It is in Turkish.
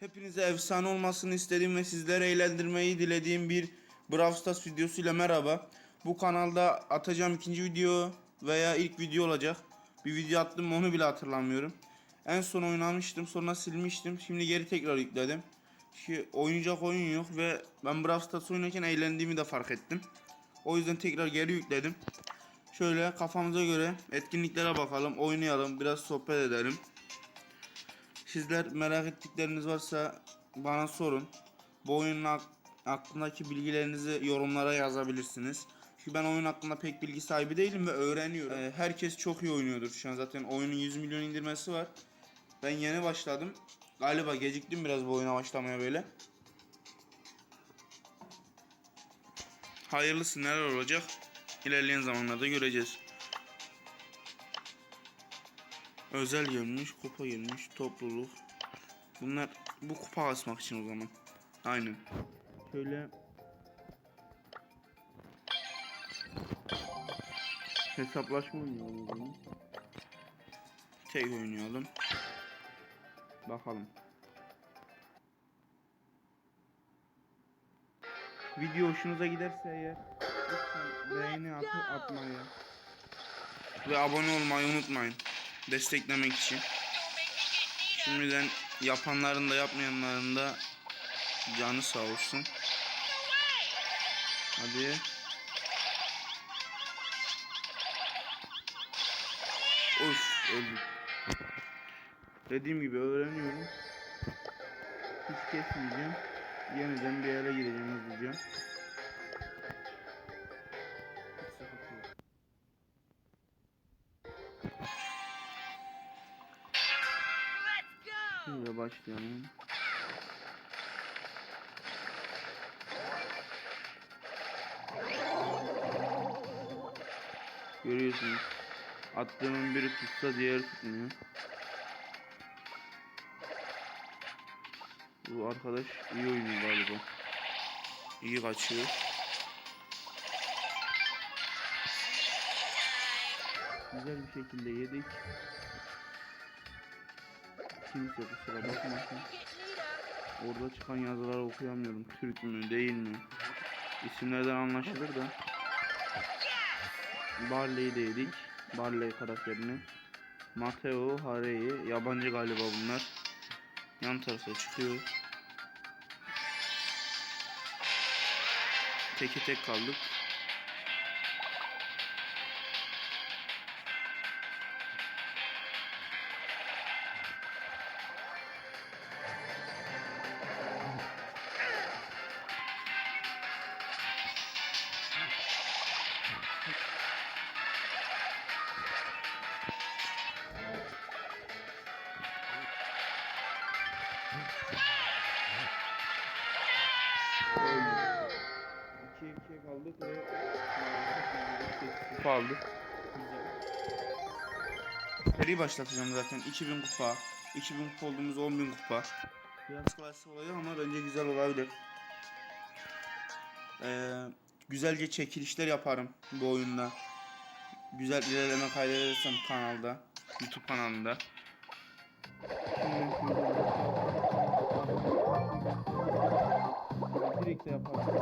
Hepinize efsane olmasını istediğim ve sizleri eğlendirmeyi dilediğim bir Brawl Stars videosuyla merhaba. Bu kanalda atacağım ikinci video veya ilk video olacak. Bir video attım onu bile hatırlamıyorum. En son oynamıştım sonra silmiştim. Şimdi geri tekrar yükledim. Şu oynayacak oyun yok ve ben Brawl Stars oynarken eğlendiğimi de fark ettim. O yüzden tekrar geri yükledim. Şöyle kafamıza göre etkinliklere bakalım, oynayalım, biraz sohbet edelim. Sizler merak ettikleriniz varsa bana sorun. Bu oyunun hak- hakkındaki bilgilerinizi yorumlara yazabilirsiniz. Çünkü ben oyun hakkında pek bilgi sahibi değilim ve öğreniyorum. Ee, herkes çok iyi oynuyordur şu an zaten oyunun 100 milyon indirmesi var. Ben yeni başladım. Galiba geciktim biraz bu oyuna başlamaya böyle. Hayırlısı neler olacak ilerleyen zamanlarda göreceğiz. Özel gelmiş, kupa gelmiş, topluluk. Bunlar bu kupa asmak için o zaman. Aynen. Şöyle hesaplaşma oynayalım o zaman. Tek oynayalım. Bakalım. Video hoşunuza giderse eğer lütfen beğeni atı atmayı ve abone olmayı unutmayın. Desteklemek için. Şimdiden yapanların da yapmayanların da canı sağ olsun. Hadi. Of öldük. Dediğim gibi öğreniyorum. Hiç kesmeyeceğim. Yeniden bir yere gireceğim hızlıca. Şimdi başlayalım. Görüyorsunuz. Attığımın biri tutsa diğeri tutmuyor. Bu arkadaş iyi oynuyor galiba. İyi kaçıyor. Güzel bir şekilde yedik. Kimse kusura bakmasın. Orada çıkan yazıları okuyamıyorum. Türk mü değil mi? İsimlerden anlaşılır da. Barley'i de yedik. Barley karakterini. Mateo, Harry. Yabancı galiba bunlar. Yan tarafa çıkıyor. Teke tek kaldık. 2'ye 2'ye kaldık ve kupa aldık. Seri başlatacağım zaten. 2000 kupa. 2000 kupa olduğumuz 10.000 kupa. Biraz klasik oluyor ama bence güzel olabilir. Ee, güzelce çekilişler yaparım bu oyunda. Güzel ilerleme kaydedersem kanalda. YouTube kanalında. Direkt de yaparım.